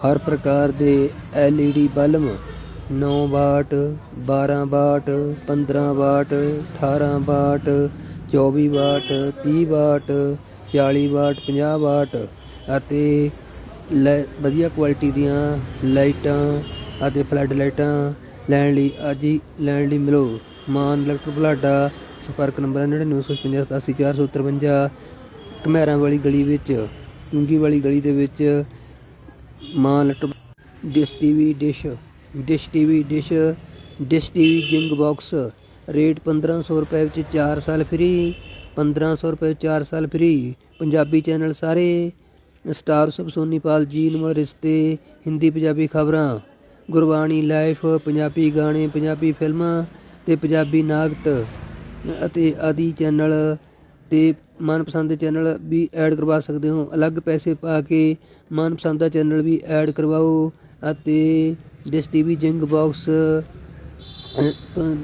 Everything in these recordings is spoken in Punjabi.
ਹਰ ਪ੍ਰਕਾਰ ਦੇ LED bulb 9 watt 12 watt 15 watt 18 watt 24 watt 30 watt 40 watt 50 watt ਅਤੇ ਲੈ, ਵਧੀਆ ਕੁਆਲਿਟੀ ਦੀਆਂ ਲਾਈਟਾਂ ਅਤੇ ਫਲੱਡ ਲਾਈਟਾਂ ਲੈਣ ਲਈ ਅੱਜ ਹੀ ਲੈਣ ਲਈ ਮਿਲੋ। ਮਾਨ ਇਲੈਕਟ੍ਰਿਕ ਬਲਾਡਾ, ਸੰਪਰਕ ਨੰਬਰ 9985847453 ਘਮੈਰਾਂ ਵਾਲੀ ਗਲੀ ਵਿੱਚ ਚੁੰਗੀ ਵਾਲੀ ਗਲੀ ਦੇ ਵਿੱਚ ਮਾਂ laptop dish TV dish dish TV dish dish TV Zing box. Rate 1500 ਰੁਪਏ ਵਿੱਚ 4 ਸਾਲ ਫ੍ਰੀ 1500 ਰੁਪਏ 4 ਸਾਲ ਫ੍ਰੀ ਪੰਜਾਬੀ ਚੈਨਲ ਸਾਰੇ। Star Sab Sony Pal Zee number ਰਿਸ਼ਤੇ, ਹਿੰਦੀ, ਪੰਜਾਬੀ ਖਬਰਾਂ। ਗੁਰਬਾਣੀ ਲਾਈਫ, ਪੰਜਾਬੀ ਗਾਣੇ, ਪੰਜਾਬੀ ਫਿਲਮਾਂ ਤੇ ਪੰਜਾਬੀ ਨਾਟਕ ਅਤੇ ਆਦਿ ਚੈਨਲ ਅਤੇ ਮਨਪਸੰਦ ਦੇ ਚੈਨਲ ਵੀ ਐਡ ਕਰਵਾ ਸਕਦੇ ਹੋ। ਅਲੱਗ ਪੈਸੇ ਪਾ ਕੇ ਮਨਪਸੰਦ ਦਾ ਚੈਨਲ ਵੀ ਐਡ ਕਰਵਾਓ ਅਤੇ dish TV Zing box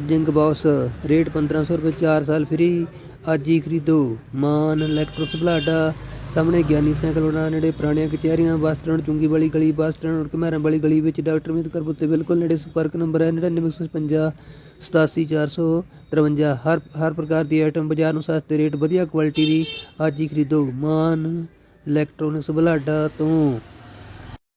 Zing box rate 1500 ਰੁਪਏ 4 ਸਾਲ ਫ੍ਰੀ, ਅੱਜ ਹੀ ਖਰੀਦੋ। ਮਾਨ ਇਲੈਕਟ੍ਰੋਸ ਬਲਾਡਾ ਸਾਹਮਣੇ ਗਿਆਨੀ ਸਾਈਕਲ ਉਹਨਾਂ ਨੇੜੇ ਪੁਰਾਣੀਆਂ ਕਚਹਿਰੀਆਂ, ਬੱਸ ਸਟੈਂਡ, ਚੁੰਗੀ ਵਾਲੀ ਗਲੀ, ਬੱਸ ਸਟੈਂਡ ਘਮੈਰਾਂ ਵਾਲੀ ਗਲੀ ਵਿੱਚ ਡਾਕਟਰ ਮਿਤ ਕਰਬੂਤ ਬਿਲਕੁਲ ਨੇੜੇ ਸੰਪਰਕ ਨੰਬਰ ਹੈ 9955 87453 ਹਰ ਹਰ ਪ੍ਰਕਾਰ ਦੀ ਆਈਟਮ ਬਾਜ਼ਾਰ ਨੂੰ ਸਸਤੇ ਰੇਟ, ਵਧੀਆ ਕੁਆਲਿਟੀ ਦੀ ਅੱਜ ਹੀ ਖਰੀਦੋ ਮਾਨ ਇਲੈਕਟ੍ਰੋਨਿਕਸ ਬਲਾਡਾ ਤੋਂ।